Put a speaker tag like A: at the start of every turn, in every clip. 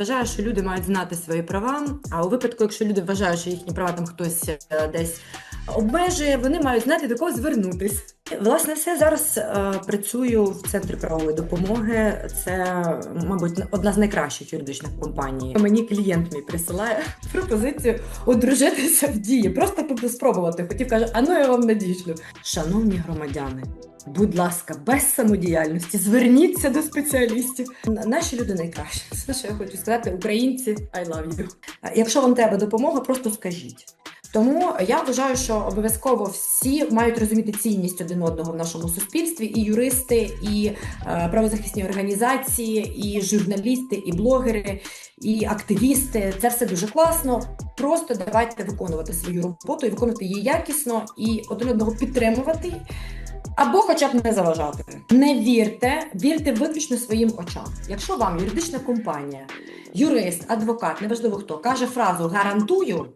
A: вважаю, що люди мають знати свої права. А у випадку, якщо люди вважають, що їхні права там хтось е, десь обмежує, вони мають знати до кого звернутись. Власне, все зараз е, працюю в центрі правової допомоги. Це, мабуть, одна з найкращих юридичних компаній. Мені клієнт мій присилає пропозицію одружитися в дії. Просто спробувати. Хотів каже, а ну я вам надішлю. Шановні громадяни. Будь ласка, без самодіяльності зверніться до спеціалістів. Наші люди найкращі. Все, що я хочу сказати, українці, I love you. Якщо вам треба допомога, просто скажіть. Тому я вважаю, що обов'язково всі мають розуміти цінність один одного в нашому суспільстві, і юристи, і е, правозахисні організації, і журналісти, і блогери, і активісти. Це все дуже класно. Просто давайте виконувати свою роботу і виконувати її якісно, і один одного підтримувати. Або хоча б не заважати. Не вірте, вірте виключно своїм очам. Якщо вам юридична компанія, юрист, адвокат, неважливо хто, каже фразу гарантую,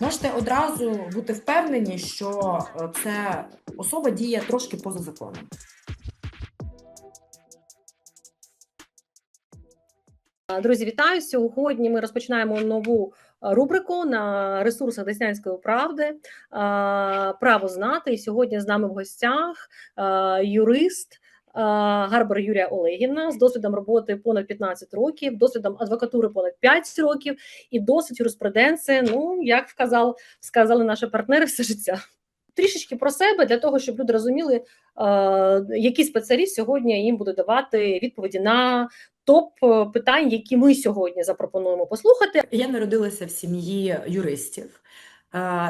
A: можете одразу бути впевнені, що е, це особа діє трошки поза законом.
B: Друзі, вітаю! Сьогодні ми розпочинаємо нову е, рубрику на ресурсах Деснянської правди е, Право знати. І сьогодні з нами в гостях е, юрист е, Гарбар Юрія Олегівна з досвідом роботи понад 15 років, досвідом адвокатури понад 5 років і досвід юриспруденції. Ну як вказав, сказали наші партнери, все життя. Трішечки про себе для того, щоб люди розуміли, е, який спеціаліст сьогодні їм буде давати відповіді на топ е, питань, які ми сьогодні запропонуємо послухати.
A: Я народилася в сім'ї юристів.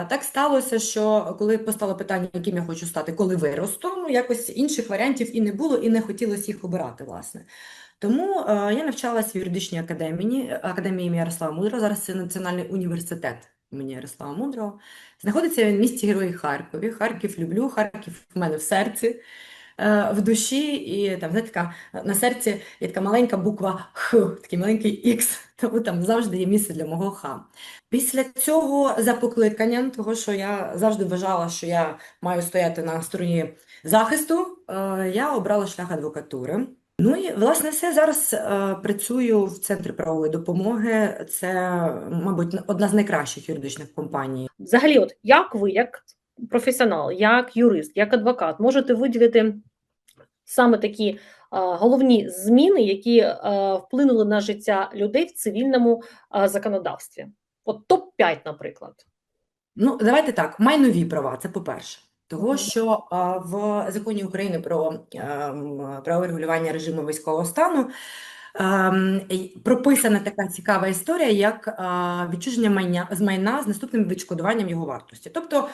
A: Так сталося, що коли постало питання, яким я хочу стати, коли виросту, ну якось інших варіантів і не було, і не хотілося їх обирати, власне. Тому е, я навчалась в юридичній академії, академії ім'я Ярослава Мудрого. Зараз це Національний університет імені Ярослава Мудрого. Знаходиться він в місті Герої Харкові. Харків люблю, Харків в мене в серці, в душі, і там, знаєте, така на серці є така маленька буква Х, такий маленький Х, тому там завжди є місце для мого Х. Після цього за покликанням, того, що я завжди вважала, що я маю стояти на стороні захисту, е, я обрала шлях адвокатури. Ну і власне все зараз е, працюю в центрі правової допомоги. Це, мабуть, одна з найкращих юридичних компаній.
B: Взагалі, от як ви, як професіонал, як юрист, як адвокат, можете виділити саме такі е, головні зміни, які е, вплинули на життя людей в цивільному е, законодавстві? От топ-5, наприклад.
A: Ну, давайте так, майнові права, це по-перше. Того, що в законі України про ем, право регулювання режиму військового стану ем, прописана така цікава історія, як відчуження майна з майна з наступним відшкодуванням його вартості. Тобто,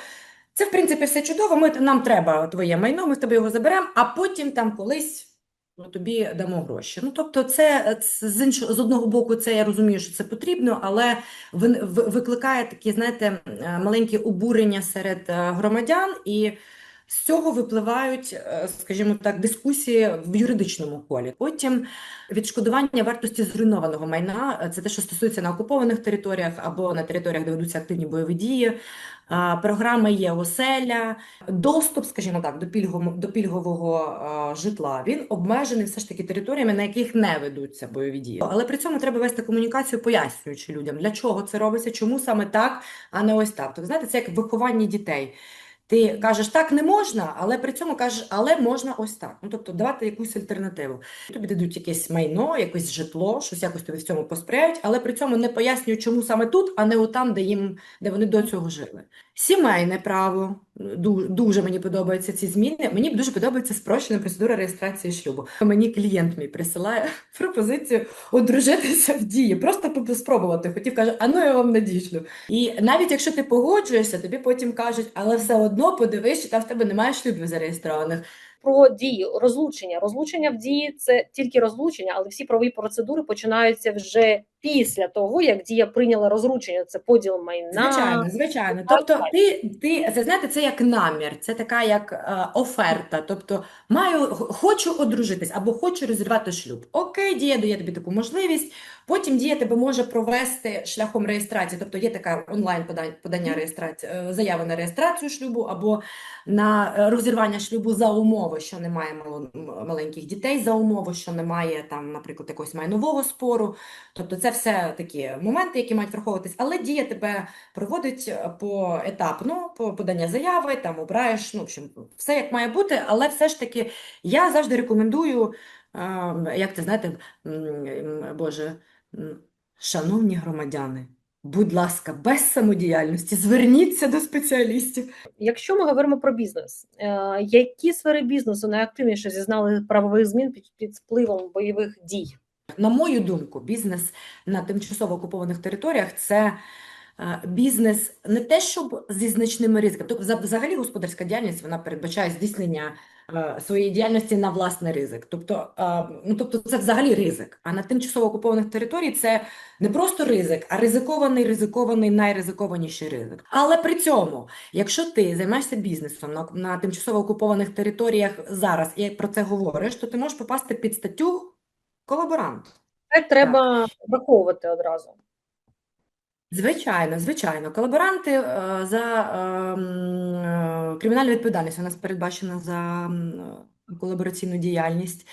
A: це в принципі все чудово. Ми нам треба твоє майно, ми з тобою його заберемо, а потім там колись. Ну, тобі дамо гроші. Ну, тобто, це, це з іншого, з одного боку, це я розумію, що це потрібно, але в, в- викликає такі, знаєте, маленькі обурення серед е, громадян, і з цього випливають, е, скажімо так, дискусії в юридичному колі. Потім відшкодування вартості зруйнованого майна е, це те, що стосується на окупованих територіях або на територіях, де ведуться активні бойові дії. Е, Програми є оселя, доступ, скажімо так, до пільгового, до пільгового житла. Він обмежений все ж таки територіями, на яких не ведуться бойові дії. Але при цьому треба вести комунікацію, пояснюючи людям, для чого це робиться, чому саме так, а не ось так. Тобто, знаєте, це як в вихованні дітей. Ти кажеш, так не можна, але при цьому кажеш, але можна ось так. Ну тобто давати якусь альтернативу. Тобі дадуть якесь майно, якесь житло, щось якось тобі в цьому посприяють, але при цьому не пояснюють, чому саме тут, а не отам, де їм, де вони до цього жили. Сімейне право дуже, дуже мені подобаються ці зміни. Мені дуже подобається спрощена процедура реєстрації шлюбу. Мені клієнт мій присилає пропозицію одружитися в дії, просто спробувати. Хотів каже, а ну я вам надішлю. І навіть якщо ти погоджуєшся, тобі потім кажуть, але все одно подивись, чи там в тебе немає шлюбів зареєстрованих.
B: Про дії розлучення. Розлучення в дії це тільки розлучення, але всі правові процедури починаються вже після того, як дія прийняла розлучення. Це поділ майна.
A: Звичайно, звичайно. Тобто, ти, ти це знаєте, це як намір, це така як е, оферта. Тобто, маю хочу одружитись або хочу розірвати шлюб. Окей, дія дає тобі таку можливість. Потім дія тебе може провести шляхом реєстрації. Тобто є така онлайн подання, подання реєстрації, е, заяви на реєстрацію шлюбу або на е, розірвання шлюбу за умови, що немає маленьких дітей, за умови, що немає там, наприклад, якогось майнового спору. Тобто це це все такі моменти, які мають враховуватись, але дія тебе проводить е, поетапно, по подання заяви, там обираєш, ну, в общем, все як має бути, але все ж таки я завжди рекомендую, е, як це знаєте, Боже, шановні громадяни, будь ласка, без самодіяльності зверніться до спеціалістів.
B: Якщо ми говоримо про бізнес, е, які сфери бізнесу найактивніше зізнали правових змін під впливом бойових дій?
A: На мою думку, бізнес на тимчасово окупованих територіях це е, бізнес не те, щоб зі значними ризиками. Тобто, взагалі, господарська діяльність вона передбачає здійснення е, своєї діяльності на власний ризик. Тобто, е, ну тобто, це взагалі ризик. А на тимчасово окупованих територіях це не просто ризик, а ризикований, ризикований, найризикованіший ризик. Але при цьому, якщо ти займаєшся бізнесом на, на тимчасово окупованих територіях зараз і про це говориш, то ти можеш попасти під статтю колаборант.
B: Це треба враховувати одразу.
A: Звичайно, звичайно. Колаборанти е, за е, е, кримінальну відповідальність у нас передбачена за е, колабораційну діяльність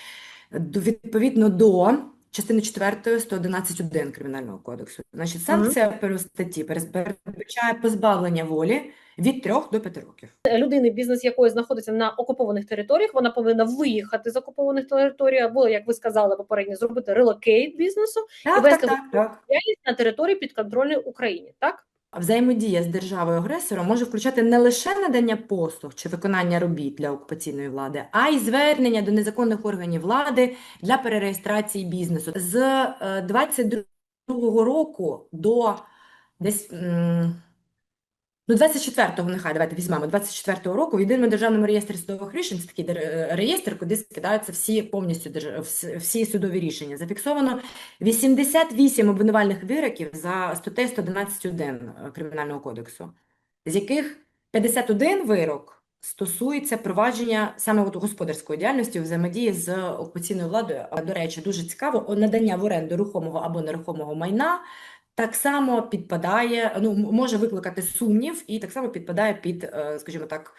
A: відповідно до частини 4 111.1 Кримінального кодексу. Значить, санкція per статті перез- передбачає позбавлення волі від 3 до 5 років.
B: Людини, бізнес якої знаходиться на окупованих територіях, вона повинна виїхати з окупованих територій, або, як ви сказали попередньо, зробити релокейт бізнесу
A: Так,
B: вести
A: так, так, так.
B: на території підконтрольної Україні. Так
A: Взаємодія з державою-агресором може включати не лише надання послуг чи виконання робіт для окупаційної влади, а й звернення до незаконних органів влади для перереєстрації бізнесу. З е, 22-го року до десь м, ну, 24-го, нехай давайте візьмемо 24-го року в єдиному державному реєстрі судових рішень, це такий е, реєстр, куди скидаються всі повністю всі судові рішення. Зафіксовано 88 обвинувальних вироків за статтею 111.1 Кримінального кодексу, з яких 51 вирок стосується провадження саме от господарської діяльності взаємодії з окупаційною владою. А, До речі, дуже цікаво, надання в оренду рухомого або нерухомого майна так само підпадає, ну, може викликати сумнів і так само підпадає під, е, скажімо так,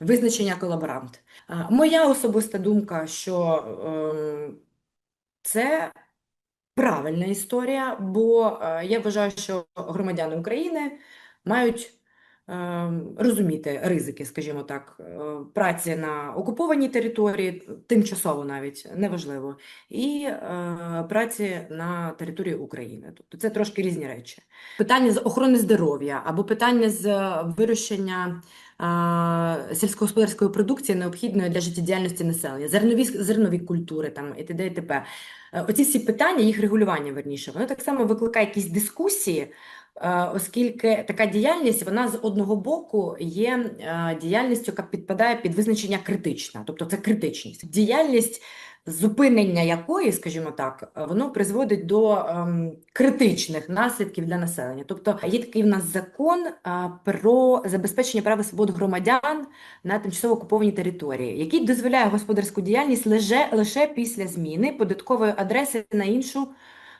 A: визначення колаборант. Моя особиста думка, що ем, це правильна історія, бо е, я вважаю, що громадяни України мають е, розуміти ризики, скажімо так, е, праці на окупованій території, тимчасово навіть неважливо, і е, праці на території України. Тобто це трошки різні речі. Питання з охорони здоров'я або питання з е, вирощення е, сільськогосподарської продукції, необхідної для життєдіяльності населення, зернові, зернові культури там, і т.д. і т.п. Е, Оці всі питання, їх регулювання, верніше, воно так само викликає якісь дискусії, е, оскільки така діяльність, вона з одного боку є е, діяльністю, яка підпадає під визначення критична, тобто це критичність. Діяльність, зупинення якої, скажімо так, е, воно призводить до ем, критичних наслідків для населення. Тобто є такий в нас закон е, про забезпечення прав і свобод громадян на тимчасово окупованій території, який дозволяє господарську діяльність лише, лише після зміни податкової адреси на іншу е,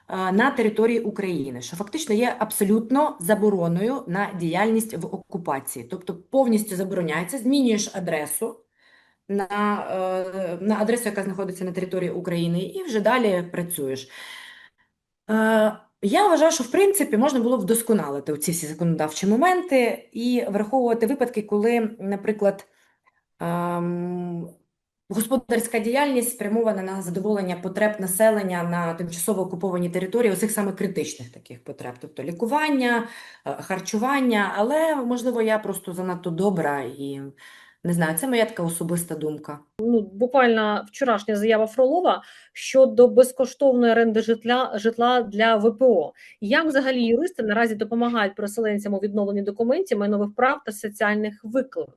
A: на території України, що фактично є абсолютно забороною на діяльність в окупації. Тобто повністю забороняється, змінюєш адресу на, е, на адресу, яка знаходиться на території України, і вже далі працюєш. Е, Я вважаю, що в принципі можна було вдосконалити ці всі законодавчі моменти і враховувати випадки, коли, наприклад, ем, господарська діяльність спрямована на задоволення потреб населення на тимчасово окупованій території, оцих саме критичних таких потреб, тобто лікування, е, харчування, але можливо я просто занадто добра і не знаю, це моя така особиста думка.
B: ну буквально вчорашня заява Фролова щодо безкоштовної оренди житла житла для ВПО. Як взагалі юристи наразі допомагають переселенцям у відновленні документів, майнових прав та соціальних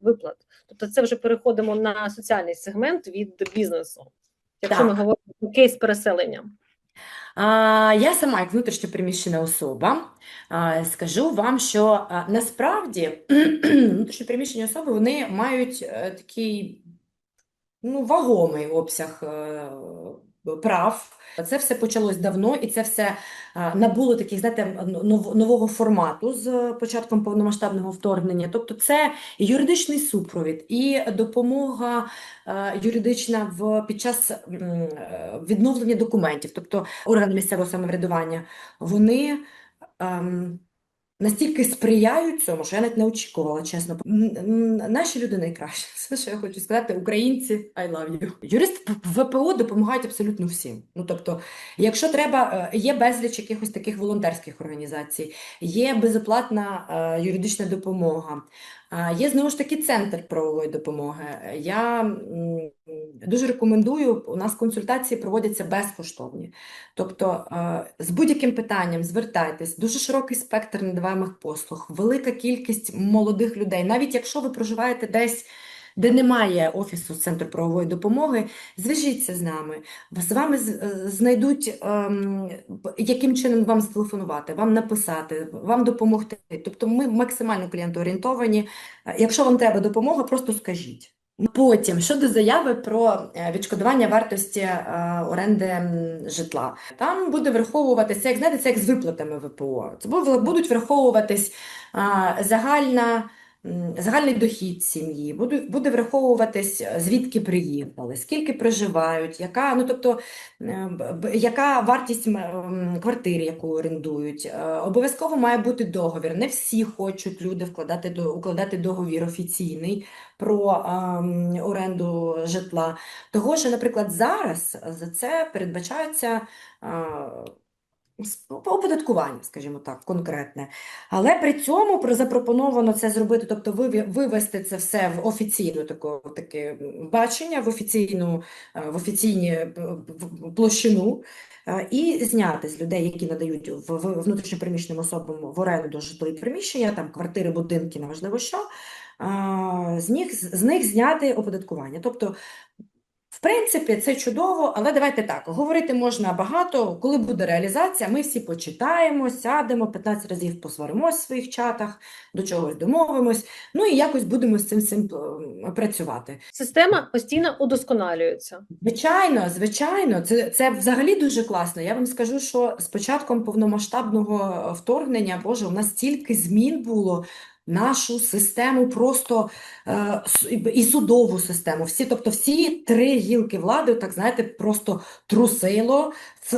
B: виплат? Тобто, це вже переходимо на соціальний сегмент від бізнесу. Якщо ми говоримо про кейс переселення.
A: Я сама, як внутрішньо переміщена особа, скажу вам, що насправді внутрішньо переміщені особи вони мають е, такий ну, вагомий обсяг е, прав. Це все почалось давно, і це все набуло таких, знаєте, нов- нового формату з початком повномасштабного вторгнення. Тобто, це юридичний супровід і допомога юридична в під час відновлення документів. Тобто, органи місцевого самоврядування вони. Настільки сприяють цьому, що я навіть не очікувала, чесно. Наші люди найкращі. Це що я хочу сказати. Українці, I love you. Юристи ВПО допомагають абсолютно всім. Ну тобто, якщо треба, е, є безліч якихось таких волонтерських організацій, є безоплатна е, юридична допомога, а, є знову ж таки центр правової допомоги. Я дуже рекомендую. У нас консультації проводяться безкоштовні. Тобто е, з будь-яким питанням звертайтесь, дуже широкий спектр надаваємих послуг, велика кількість молодих людей. Навіть якщо ви проживаєте десь, де немає офісу центру правової допомоги, зв'яжіться з нами. З вами е, знайдуть, ем, яким чином вам зателефонувати, вам написати, вам допомогти. Тобто ми максимально клієнтоорієнтовані. Е, Якщо вам треба допомога, просто скажіть. Потім щодо заяви про е, відшкодування вартості е, оренди житла, там буде враховуватися, як знаєте, це як з виплатами ВПО. Це будуть враховуватись загальна, загальний дохід сім'ї, буде, буде враховуватись, е, звідки приїхали, скільки проживають, яка, ну тобто, е, яка вартість квартири, яку орендують. Е, Обов'язково має бути договір. Не всі хочуть люди вкладати укладати договір офіційний про ем, оренду житла. Того, що, наприклад, зараз за це передбачається е, оподаткування, скажімо так, конкретне. Але при цьому запропоновано це зробити, тобто вивести це все в офіційну таку, таке бачення, в офіційну, е, в офіційні е, площину. е, І зняти з людей, які надають внутрішньопереміщеним особам в оренду житлові приміщення, там квартири, будинки, неважливо що, з них, з них зняти оподаткування. Тобто, в принципі, це чудово, але давайте так, говорити можна багато, коли буде реалізація, ми всі почитаємо, сядемо, 15 разів посваримось в своїх чатах, до чогось домовимось, ну і якось будемо з цим, цим працювати.
B: Система постійно удосконалюється.
A: Звичайно, звичайно, це, це взагалі дуже класно. Я вам скажу, що з початком повномасштабного вторгнення, Боже, у нас стільки змін було. Нашу систему просто е, і- судову систему. Всі, тобто всі три гілки влади, так знаєте, просто трусило,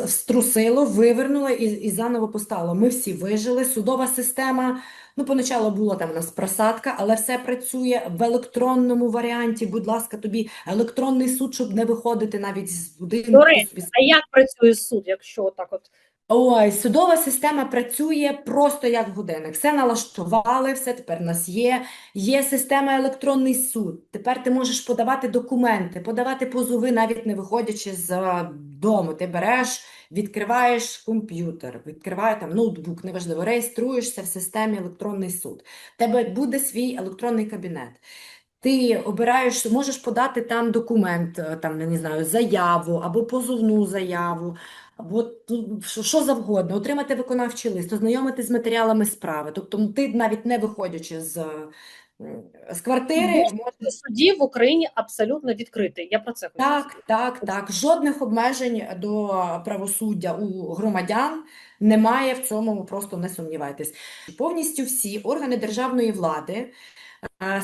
A: струсило, вивернуло і, і заново поставило. Ми всі вижили. Судова система, ну, поначалу була там у нас просадка, але все працює в електронному варіанті. Будь ласка, тобі електронний суд, щоб не виходити навіть з будинку.
B: До речі, А як працює суд, якщо так от
A: Ой, судова система працює просто як годинник. Все налаштували, все тепер в нас є. Є система електронний суд. Тепер ти можеш подавати документи, подавати позови, навіть не виходячи з е, дому. Ти береш, відкриваєш комп'ютер, відкриваєш там ноутбук, неважливо, реєструєшся в системі електронний суд. В тебе буде свій електронний кабінет. Ти обираєш, можеш подати там документ, е, там, не знаю, заяву або позовну заяву, або що, завгодно, отримати виконавчий лист, ознайомитись з матеріалами справи. Тобто ну, ти навіть не виходячи з, з квартири, можеш
B: судів в Україні абсолютно відкритий? Я про це хочу
A: так, так, так. Жодних обмежень до правосуддя у громадян немає в цьому, просто не сумнівайтесь. Повністю всі органи державної влади, е,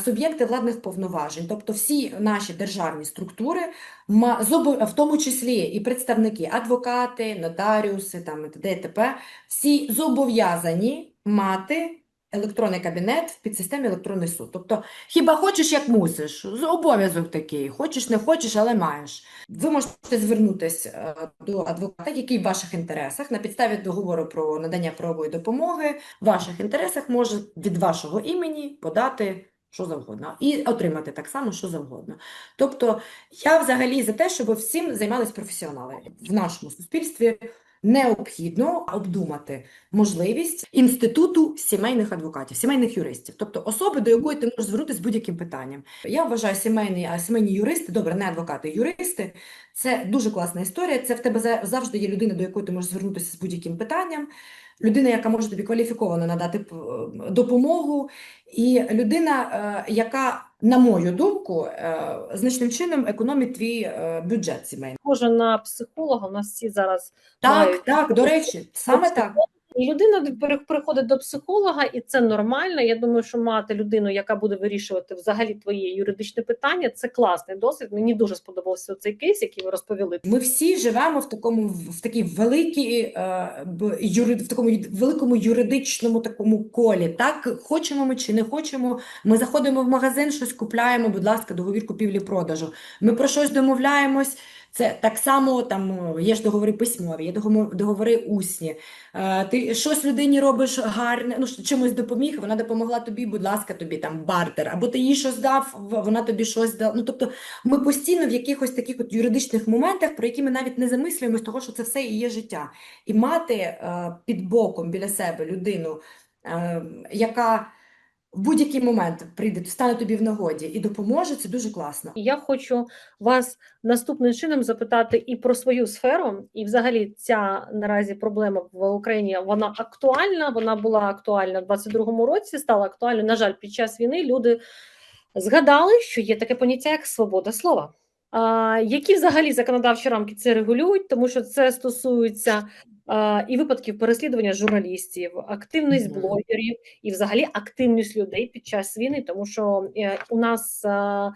A: суб'єкти владних повноважень, тобто всі наші державні структури, в тому числі і представники, адвокати, нотаріуси, там, і т.д. і т.п., всі зобов'язані мати електронний кабінет в підсистемі електронний суд. Тобто Хіба хочеш, як мусиш. Обов'язок такий. Хочеш, не хочеш, але маєш. Ви можете звернутися до адвоката, який в ваших інтересах, на підставі договору про надання правової допомоги, в ваших інтересах може від вашого імені подати що завгодно і отримати так само, що завгодно. Тобто я взагалі за те, щоб всім займались професіонали. В нашому суспільстві необхідно обдумати можливість інституту сімейних адвокатів, сімейних юристів, тобто особи, до якої ти можеш звернутися з будь-яким питанням. Я вважаю, сімейні, а сімейні юристи, добре, не адвокати, юристи, це дуже класна історія. Це в тебе за- завжди є людина, до якої ти можеш звернутися з будь-яким питанням. Людина, яка може тобі кваліфіковано надати допомогу, і людина, е, яка на мою думку, е, значним чином економить твій е, бюджет сімейний.
B: Може на психолога. У нас всі зараз
A: Так,
B: мають
A: так, до речі, саме так.
B: І людина приходить до психолога, і це нормально. Я думаю, що мати людину, яка буде вирішувати взагалі твої юридичне питання, це класний досвід. Мені дуже сподобався цей кейс, який ви розповіли.
A: Ми всі живемо в такому в такій великій е, б- юри, в такому великому юридичному такому колі. Так, хочемо ми чи не хочемо. Ми заходимо в магазин, щось купляємо, будь ласка, договір купівлі-продажу. Ми про щось домовляємось. Це так само там е, є ж договори письмові, є договори, усні. Е, Ти щось людині робиш гарне, ну чимось допоміг, вона допомогла тобі, будь ласка, тобі там бартер, або ти їй щось дав, вона тобі щось дала. Ну тобто ми постійно в якихось таких от юридичних моментах, про які ми навіть не замислюємось, того, що це все і є життя. І мати е, під боком біля себе людину, яка в будь-який момент прийде, стане тобі в нагоді і допоможе, це дуже класно.
B: Я хочу вас наступним чином запитати і про свою сферу, і взагалі ця наразі проблема в Україні вона актуальна. Вона була актуальна в 22-му році, стала актуальною. На жаль, під час війни люди згадали, що є таке поняття як свобода слова. А, які взагалі законодавчі рамки це регулюють, тому що це стосується і випадків переслідування журналістів, активність блогерів і взагалі активність людей під час війни, тому що е, у нас е,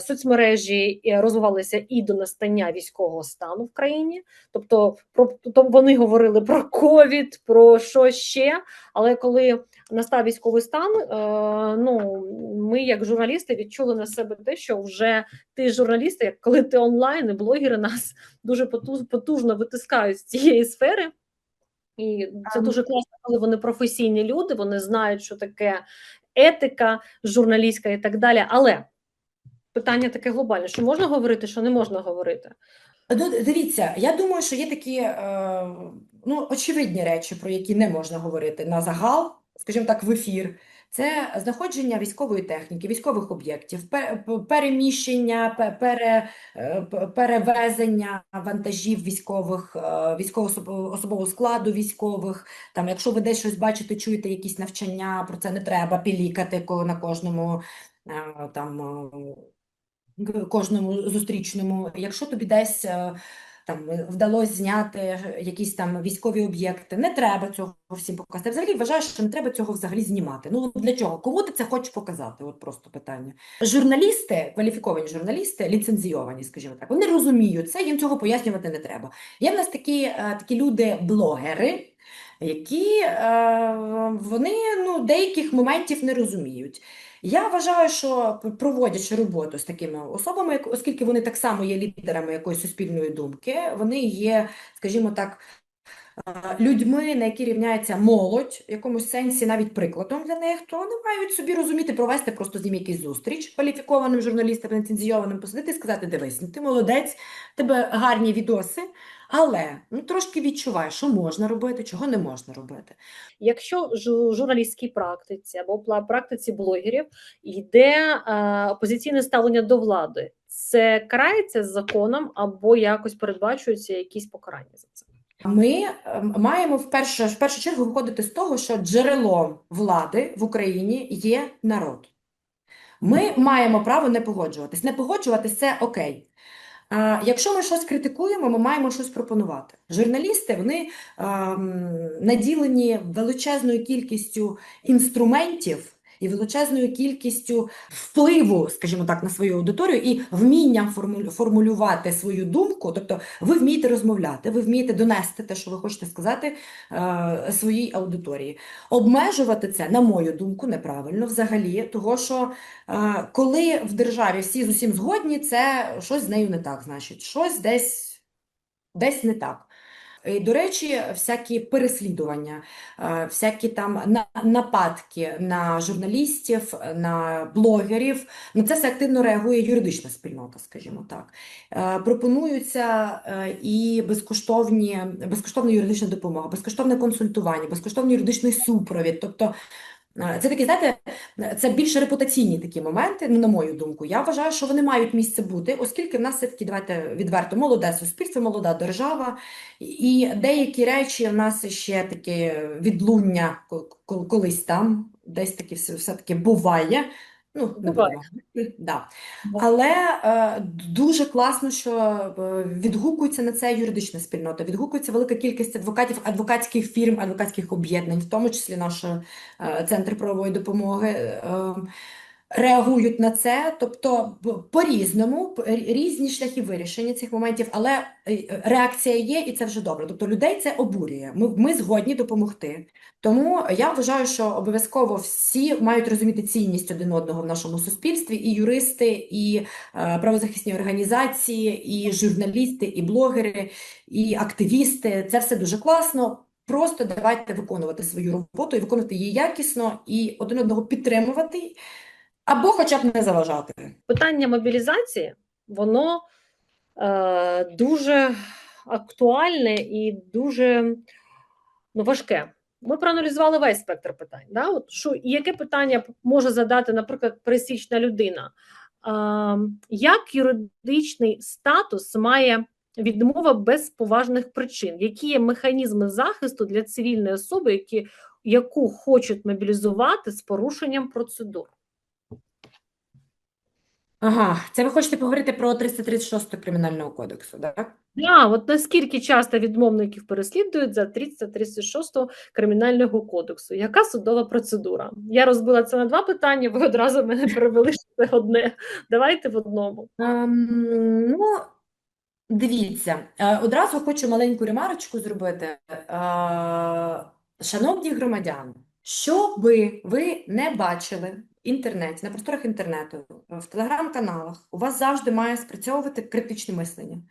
B: соцмережі е, розвивалися і до настання військового стану в країні, тобто про то вони говорили про ковід, про що ще. Але коли настав військовий стан, ну ми, як журналісти, відчули на себе те, що вже ти журналісти, як коли ти онлайн, і блогери нас дуже потужно витискають з цієї сфери. І це дуже класно, коли вони професійні люди, вони знають, що таке етика журналістська і так далі. Але питання таке глобальне: що можна говорити, що не можна говорити.
A: Ну, дивіться, я думаю, що є такі е, ну, очевидні речі, про які не можна говорити на загал, скажімо так, в ефір. Це знаходження військової техніки, військових об'єктів, переміщення, пере, е, перевезення вантажів військових, е, військово-особового складу військових. Там, якщо ви десь щось бачите, чуєте якісь навчання, про це не треба пілікати на кожному е, там. кожному зустрічному. Якщо тобі десь там вдалося зняти якісь там військові об'єкти, не треба цього всім показати. Я взагалі вважаю, що не треба цього взагалі знімати. Ну для чого? Кому ти це хочеш показати? От просто питання. Журналісти, кваліфіковані журналісти, ліцензійовані, скажімо так, вони розуміють це, їм цього пояснювати не треба. Є в нас такі, е, такі люди, блогери. Які е, вони ну, деяких моментів не розуміють. Я вважаю, що проводячи роботу з такими особами, оскільки вони так само є лідерами якоїсь суспільної думки, вони є, скажімо так, людьми, на які рівняється молодь, в якомусь сенсі навіть прикладом для них, то вони мають собі розуміти, провести просто з ним якийсь зустріч кваліфікованим журналістам, ліцензійованим, посадити і сказати: дивись, ну ти молодець, тебе гарні відоси, але ну трошки відчувай, що можна робити, чого не можна робити.
B: Якщо в журналістській практиці або практиці блогерів йде е, опозиційне ставлення до влади, це карається законом або якось передбачуються якісь покарання за це.
A: Ми ем, маємо в першу, в першу чергу виходити з того, що джерелом влади в Україні є народ. Ми маємо право не погоджуватись. Не погоджуватись це окей. Якщо ми щось критикуємо, ми маємо щось пропонувати. Журналісти вони ем, наділені величезною кількістю інструментів і величезною кількістю впливу, скажімо так, на свою аудиторію і вмінням формулювати свою думку. Тобто ви вмієте розмовляти, ви вмієте донести те, що ви хочете сказати е, своїй аудиторії. Обмежувати це, на мою думку, неправильно взагалі, того що е, коли в державі всі з усім згодні, це щось з нею не так, значить, щось десь, десь не так. І, до речі, всякі переслідування, е, всякі там на- нападки на журналістів, на блогерів, на це все активно реагує юридична спільнота, скажімо так. Е, Пропонуються е, і безкоштовні, безкоштовна юридична допомога, безкоштовне консультування, безкоштовний юридичний супровід. Тобто е, це такі, знаєте, це більше репутаційні такі моменти, ну, на мою думку. Я вважаю, що вони мають місце бути, оскільки в нас все-таки, давайте відверто, молоде суспільство, молода держава, і деякі речі в нас ще таке відлуння ко- ко- колись там, десь таки все-таки буває. Ну, не
B: Буває.
A: да.
B: Да.
A: Але е, дуже класно, що е, відгукується на це юридична спільнота, відгукується велика кількість адвокатів, адвокатських фірм, адвокатських об'єднань, в тому числі наш е, Центр правової допомоги. е, Реагують на це, тобто по-різному, різні шляхи вирішення цих моментів, але е, реакція є, і це вже добре. Тобто людей це обурює. Ми, ми згодні допомогти. Тому я вважаю, що обов'язково всі мають розуміти цінність один одного в нашому суспільстві, і юристи, і е, правозахисні організації, і журналісти, і блогери, і активісти. Це все дуже класно. Просто давайте виконувати свою роботу і виконувати її якісно, і один одного підтримувати, або хоча б не заважати.
B: питання мобілізації, воно е, дуже актуальне і дуже ну, важке. Ми проаналізували весь спектр питань. Да? От що, і яке питання може задати, наприклад, пересічна людина? Е, як юридичний статус має відмова без поважних причин? Які є механізми захисту для цивільної особи, які, яку хочуть мобілізувати з порушенням процедур?
A: Ага, це ви хочете поговорити про 336 Кримінального кодексу, так?
B: Да, от наскільки часто відмовників переслідують за 336 кримінального кодексу? Яка судова процедура? Я розбила це на два питання, ви одразу мене перевели, що це одне. Давайте в одному.
A: Ем, ну, дивіться, е, одразу хочу маленьку ремарочку зробити. Е, Шановні громадяни, що би ви не бачили інтернеті, на просторах інтернету, в телеграм-каналах, у вас завжди має спрацьовувати критичне мислення.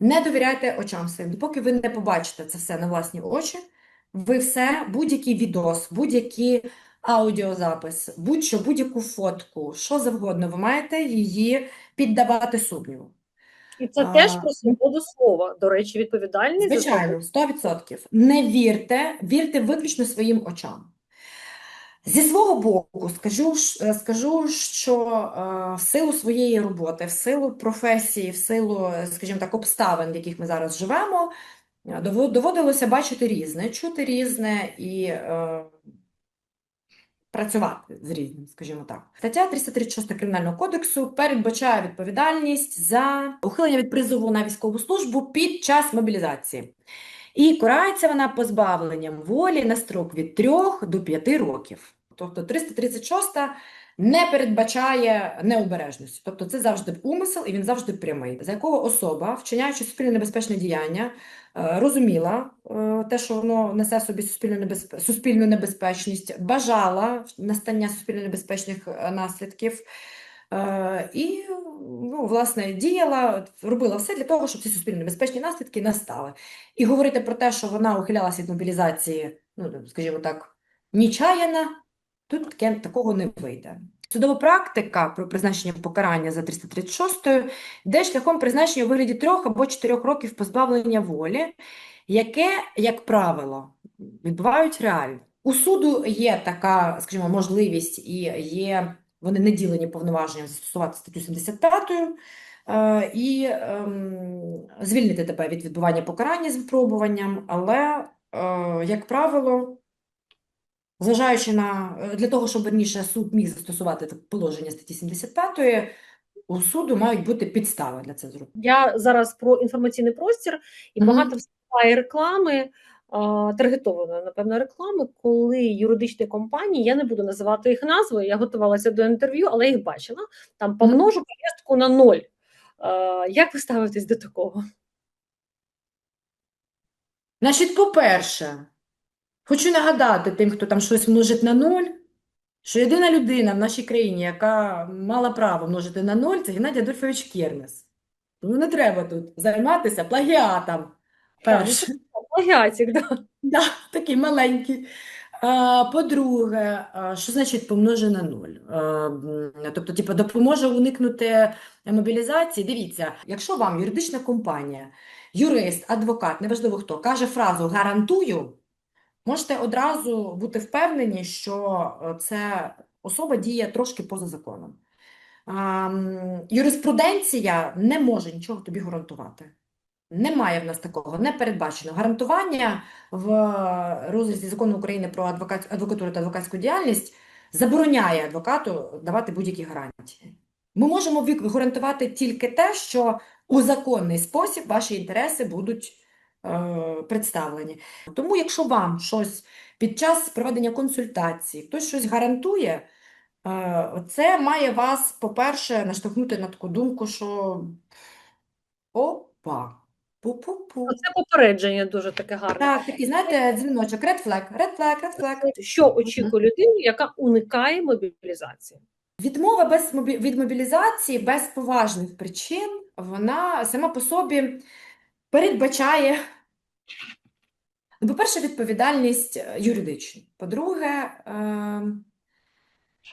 A: Не довіряйте очам своїм. Допоки ви не побачите це все на власні очі, ви все, будь-який відос, будь-який аудіозапис, будь-що, будь-яку фотку, що завгодно, ви маєте її піддавати сумніву.
B: І це
A: А,
B: теж про свободу слова. До речі, відповідальність
A: Звичайно, 100%. Не вірте, вірте виключно своїм очам. Зі свого боку, скажу, е, скажу, що е, в силу своєї роботи, в силу професії, в силу, скажімо так, обставин, в яких ми зараз живемо, е, доводилося бачити різне, чути різне і е, працювати з різним, скажімо так. Стаття 336 Кримінального кодексу передбачає відповідальність за ухилення від призову на військову службу під час мобілізації. І карається вона позбавленням волі на строк від 3 до 5 років. Тобто 336 не передбачає необережності. Тобто це завжди умисел і він завжди прямий, за якого особа, вчиняючи суспільно небезпечне діяння, е, розуміла е, те, що воно несе собі суспільну небезпе- суспільну небезпечність, бажала настання суспільно небезпечних е, наслідків. І, ну, власне, діяла, робила все для того, щоб ці суспільно небезпечні наслідки настали. І говорити про те, що вона ухилялася від мобілізації, ну, скажімо так, нічаяна, тут таке, такого не вийде. Судова практика про призначення покарання за 336 йде шляхом призначення у вигляді трьох або чотирьох років позбавлення волі, яке, як правило, відбувають реально. У суду є така, скажімо, можливість і є, вони не ділені повноваженням застосувати статтю 75 е, і ем, звільнити тебе від відбування покарання з випробуванням, але, е, як правило, зважаючи на е, для того, щоб верніше суд міг застосувати положення статті 75, у суду мають бути підстави для це зробити.
B: Я зараз про інформаційний простір і багато вступає реклами, таргетованої, напевно, реклами, коли юридичні компанії, я не буду називати їх назви, я готувалася до інтерв'ю, але їх бачила. Там помножу повістку на ноль. Як ви ставитесь до такого?
A: Значить, по-перше, хочу нагадати тим, хто там щось множить на нуль, що єдина людина в нашій країні, яка мала право множити на нуль, це Геннадій Адольфович Кернес. Тому не треба тут займатися плагіатом. Перше.
B: Плагіатик, да.
A: Да, такий маленький. По-друге, що значить помноже на нуль? Тобто, типу, допоможе уникнути мобілізації. Дивіться, якщо вам юридична компанія, юрист, адвокат, неважливо хто, каже фразу «гарантую», можете одразу бути впевнені, що е, це особа діє трошки поза законом. Юриспруденція не може нічого тобі гарантувати. Немає в нас такого, не передбачено. Гарантування в розрізі закону України про адвокат, адвокатуру та адвокатську діяльність забороняє адвокату давати будь-які гарантії. Ми можемо гарантувати тільки те, що у законний спосіб ваші інтереси будуть е, представлені. Тому, якщо вам щось під час проведення консультації хтось щось гарантує, е, це має вас, по-перше, наштовхнути на таку думку, що опа, пу-пу-пу.
B: Це попередження дуже таке гарне.
A: Так, такий, знаєте, дзвіночок, red flag, red flag, red flag.
B: Що очікує людину, яка уникає мобілізації?
A: Відмова без мобі- від мобілізації без поважних причин, вона сама по собі передбачає, ну, по-перше, відповідальність е, юридичну. По-друге, е,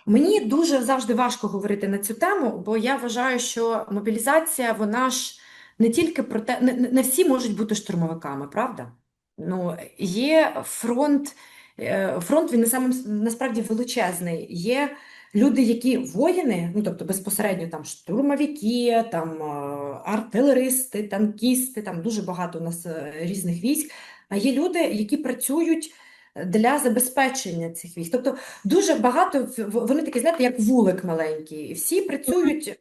A: мені дуже завжди важко говорити на цю тему, бо я вважаю, що мобілізація, вона ж не тільки про те, не, не всі можуть бути штурмовиками, правда? Ну, є фронт, е, фронт він на самом, насправді величезний. Є люди, які воїни, ну тобто безпосередньо там штурмовики, там е, артилеристи, танкісти, там дуже багато у нас е, різних військ. А є люди, які працюють для забезпечення цих військ. Тобто дуже багато вони такі, знаєте, як вулик маленький. І Всі працюють,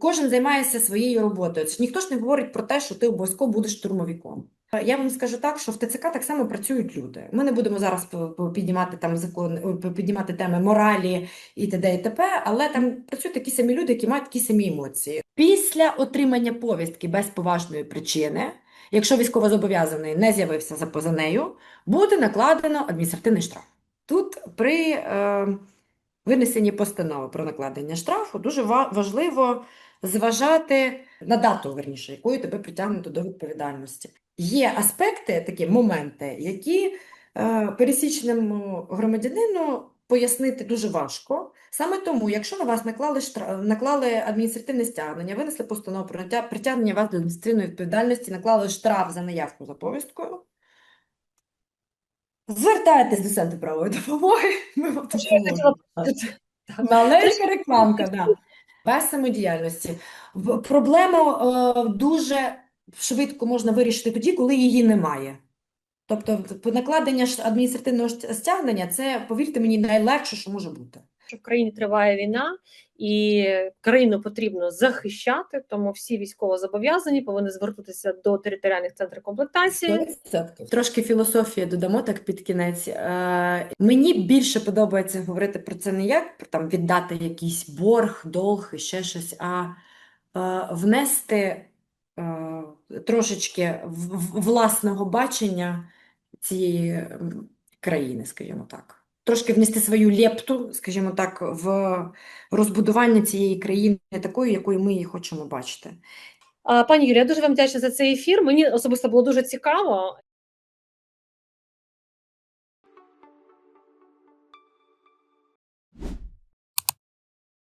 A: кожен займається своєю роботою. Ніхто ж не говорить про те, що ти обов'язково будеш штурмовиком. Я вам скажу так, що в ТЦК так само працюють люди. Ми не будемо зараз піднімати там закон, піднімати теми моралі і т.д. і т.п., але там працюють такі самі люди, які мають такі самі емоції. Після отримання повістки без поважної причини, якщо військовозобов'язаний не з'явився за поза нею, буде накладено адміністративний штраф. Тут при е, винесенні постанови про накладення штрафу дуже важливо зважати на дату, верніше, якою тебе притягнуто до відповідальності. Є аспекти, такі моменти, які е, пересічному громадянину пояснити дуже важко. Саме тому, якщо на вас наклали, штра... наклали адміністративне стягнення, винесли постанову про притягнення вас до адміністративної відповідальності, наклали штраф за наявку за повісткою, звертайтесь до центру правової допомоги. Ми вам. Маленька рекламка, да. Без самодіяльності. Проблему е, дуже швидко можна вирішити тоді, коли її немає. Тобто накладення адміністративного стягнення це, повірте мені, найлегше, що може бути.
B: Що в країні триває війна, і країну потрібно захищати, тому всі військовозобов'язані повинні звернутися до територіальних центрів комплектації.
A: Трошки філософії додамо так під кінець. Е, мені більше подобається говорити про це не як про там віддати якийсь борг, долг і ще щось, а е, внести е, трошечки в- в- власного бачення цієї країни, скажімо так. Трошки внести свою лепту, скажімо так, в розбудування цієї країни такою, якою ми її хочемо бачити.
B: Пані Юлія, я дуже вам вдячна за цей ефір. Мені особисто було дуже цікаво.